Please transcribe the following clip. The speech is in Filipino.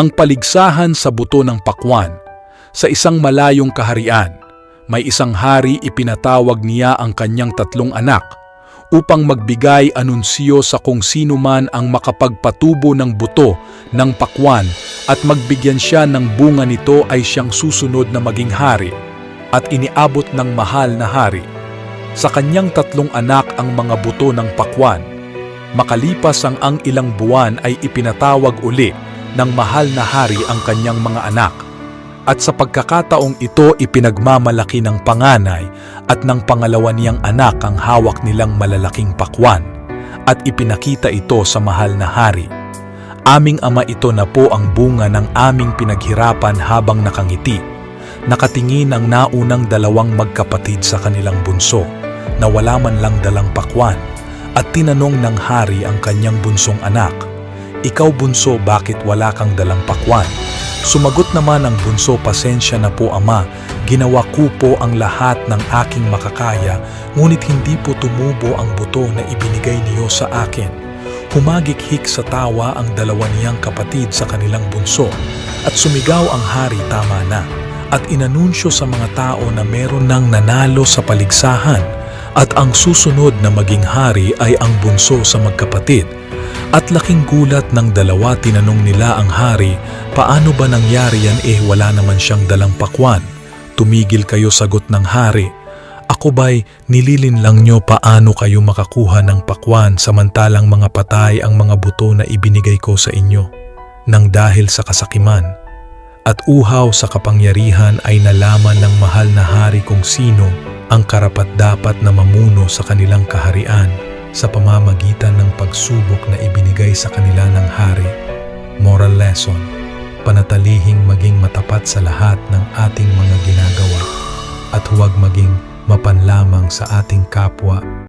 Ang paligsahan sa buto ng pakwan. Sa isang malayong kaharian, may isang hari ipinatawag niya ang kanyang tatlong anak upang magbigay anunsyo sa kung sino man ang makapagpatubo ng buto ng pakwan at magbigyan siya ng bunga nito ay siyang susunod na maging hari at iniabot ng mahal na hari. Sa kanyang tatlong anak ang mga buto ng pakwan. Makalipas ang ang ilang buwan ay ipinatawag uli ng mahal na hari ang kanyang mga anak. At sa pagkakataong ito ipinagmamalaki ng panganay at ng pangalawa niyang anak ang hawak nilang malalaking pakwan at ipinakita ito sa mahal na hari. Aming ama ito na po ang bunga ng aming pinaghirapan habang nakangiti. Nakatingin ang naunang dalawang magkapatid sa kanilang bunso na wala man lang dalang pakwan at tinanong ng hari ang kanyang bunsong anak, Ikaw bunso bakit wala kang dalang pakwan? Sumagot naman ang bunso, pasensya na po ama, ginawa ko po ang lahat ng aking makakaya, ngunit hindi po tumubo ang buto na ibinigay niyo sa akin. Humagikhik sa tawa ang dalawa niyang kapatid sa kanilang bunso at sumigaw ang hari tama na at inanunsyo sa mga tao na meron nang nanalo sa paligsahan at ang susunod na maging hari ay ang bunso sa magkapatid. At laking gulat ng dalawa tinanong nila ang hari, paano ba nangyari yan eh wala naman siyang dalang pakwan? Tumigil kayo sagot ng hari. Ako ba'y nililin lang nyo paano kayo makakuha ng pakwan samantalang mga patay ang mga buto na ibinigay ko sa inyo? Nang dahil sa kasakiman at uhaw sa kapangyarihan ay nalaman ng mahal na hari kung sino ang karapat-dapat na mamuno sa kanilang kaharian sa pamamagitan ng pagsubok na ibinigay sa kanila ng hari. Moral lesson, panatalihing maging matapat sa lahat ng ating mga ginagawa at huwag maging mapanlamang sa ating kapwa